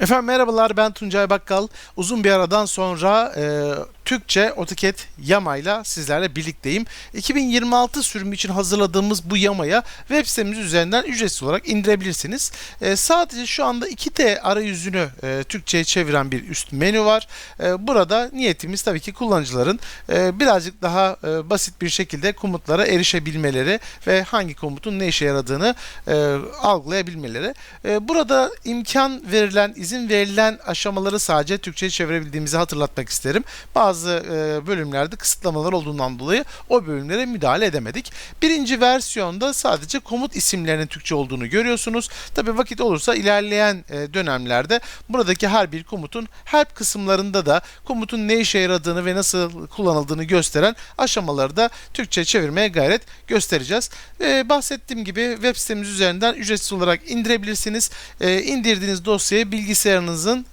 Efendim merhabalar ben Tuncay Bakkal. Uzun bir aradan sonra e, Türkçe AutoCAD yamayla sizlerle birlikteyim. 2026 sürümü için hazırladığımız bu yamaya web sitemiz üzerinden ücretsiz olarak indirebilirsiniz. E, sadece şu anda 2D arayüzünü e, Türkçe'ye çeviren bir üst menü var. E, burada niyetimiz tabii ki kullanıcıların e, birazcık daha e, basit bir şekilde komutlara erişebilmeleri ve hangi komutun ne işe yaradığını e, algılayabilmeleri. E, burada imkan verilen, izin verilen aşamaları sadece Türkçe'ye çevirebildiğimizi hatırlatmak isterim. Bazı e, bölümlerde kısıtlamalar olduğundan dolayı o bölümlere müdahale edemedik. Birinci versiyonda sadece komut isimlerinin Türkçe olduğunu görüyorsunuz. Tabi vakit olursa ilerleyen e, dönemlerde buradaki her bir komutun help kısımlarında da komutun ne işe yaradığını ve nasıl kullanıldığını gösteren aşamaları da Türkçe çevirmeye gayret göstereceğiz. E, bahsettiğim gibi web sitemiz üzerinden ücretsiz olarak indirebilirsiniz. E, indirdiğiniz dosyayı bilgisayarınızın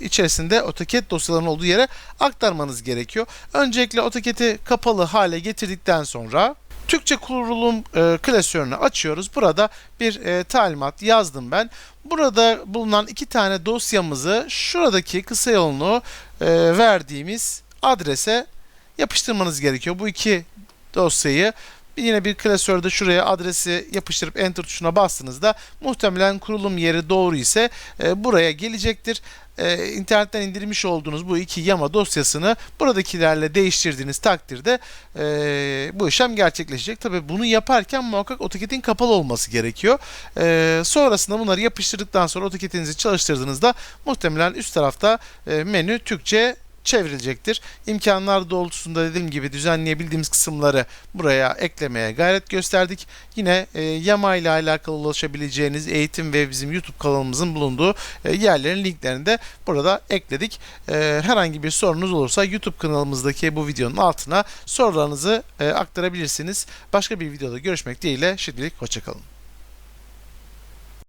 içerisinde AutoCAD dosyalarının olduğu yere aktarmanız gerekiyor. Öncelikle AutoCAD'i kapalı hale getirdikten sonra Türkçe kurulum e, klasörünü açıyoruz. Burada bir e, talimat yazdım ben. Burada bulunan iki tane dosyamızı şuradaki kısa yolunu e, verdiğimiz adrese yapıştırmanız gerekiyor. Bu iki dosyayı yine bir klasörde şuraya adresi yapıştırıp enter tuşuna bastığınızda muhtemelen kurulum yeri doğru ise e, buraya gelecektir. E, internetten indirmiş olduğunuz bu iki yama dosyasını buradakilerle değiştirdiğiniz takdirde e, bu işlem gerçekleşecek. Tabi bunu yaparken muhakkak AutoCAD'in kapalı olması gerekiyor. E, sonrasında bunları yapıştırdıktan sonra AutoCAD'inizi çalıştırdığınızda muhtemelen üst tarafta e, menü Türkçe çevrilecektir. İmkanlar doğrultusunda dediğim gibi düzenleyebildiğimiz kısımları buraya eklemeye gayret gösterdik. Yine e, Yama ile alakalı ulaşabileceğiniz eğitim ve bizim YouTube kanalımızın bulunduğu e, yerlerin linklerini de burada ekledik. E, herhangi bir sorunuz olursa YouTube kanalımızdaki bu videonun altına sorularınızı e, aktarabilirsiniz. Başka bir videoda görüşmek dileğiyle şimdilik hoşçakalın.